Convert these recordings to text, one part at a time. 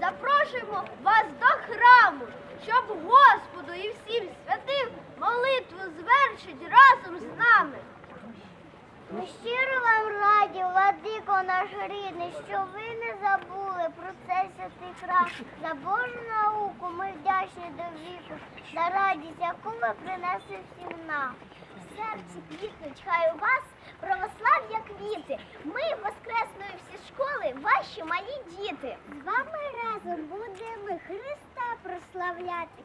Запрошуємо вас до храму, щоб Господу і всім святим молитву звершить разом з нами. Ми щиро вам раді, владико наш рідний, що ви не забули про цей святий храм. За Божу науку ми вдячні до віку, за радість, яку ви принесли всім нам. В серці квітнуть, хай у вас православ'я квіти. Ваші малі діти. З вами разом будемо Христа прославляти.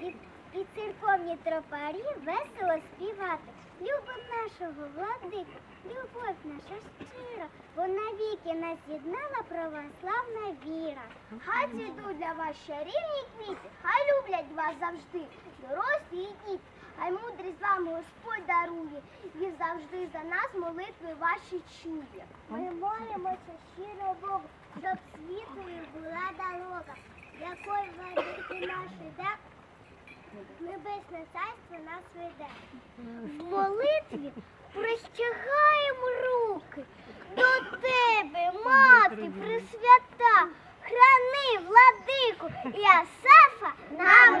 І, і церковні тропарі весело співати. Любим нашого владику, любов наша щира, бо навіки нас єднала православна віра. Хай цвітуть для вас чарівні квіти, хай люблять вас завжди, дорослі діти. Дарує і завжди за нас молитви ваші чує. Ми молимося щиро Богу, щоб світлою була дорога, якою владики наш іде, Небесне царство нас веде. В молитві простягаємо руки до тебе, мати пресвята, храни владику і Асафа на